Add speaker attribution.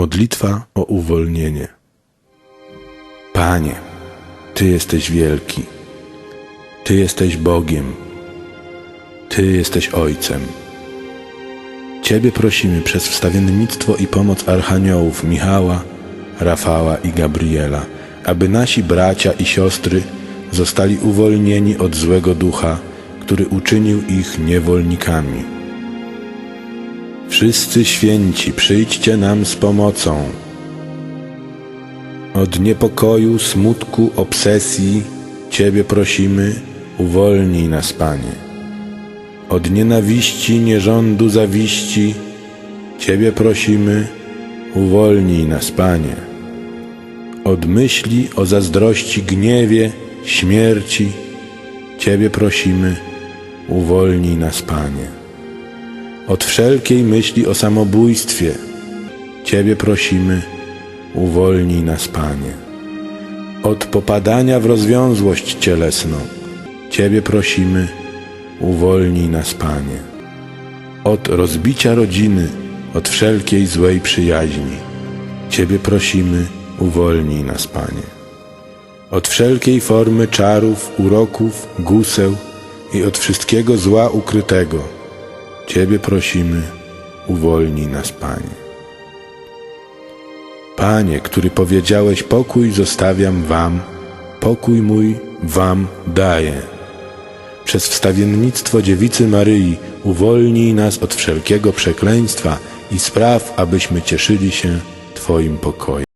Speaker 1: Modlitwa o uwolnienie. Panie, Ty jesteś wielki. Ty jesteś Bogiem. Ty jesteś Ojcem. Ciebie prosimy przez wstawiennictwo i pomoc archaniołów Michała, Rafała i Gabriela, aby nasi bracia i siostry zostali uwolnieni od złego ducha, który uczynił ich niewolnikami. Wszyscy święci, przyjdźcie nam z pomocą. Od niepokoju, smutku, obsesji Ciebie prosimy, uwolnij nas, Panie. Od nienawiści, nierządu, zawiści Ciebie prosimy, uwolnij nas, Panie. Od myśli o zazdrości, gniewie, śmierci Ciebie prosimy, uwolnij nas, Panie. Od wszelkiej myśli o samobójstwie Ciebie prosimy, uwolnij nas, Panie. Od popadania w rozwiązłość cielesną Ciebie prosimy, uwolnij nas, Panie. Od rozbicia rodziny, od wszelkiej złej przyjaźni Ciebie prosimy, uwolnij nas, Panie. Od wszelkiej formy czarów, uroków, guseł i od wszystkiego zła ukrytego Ciebie prosimy, uwolnij nas, Panie. Panie, który powiedziałeś: Pokój zostawiam Wam, pokój mój Wam daję. Przez wstawiennictwo dziewicy Maryi uwolnij nas od wszelkiego przekleństwa i spraw, abyśmy cieszyli się Twoim pokojem.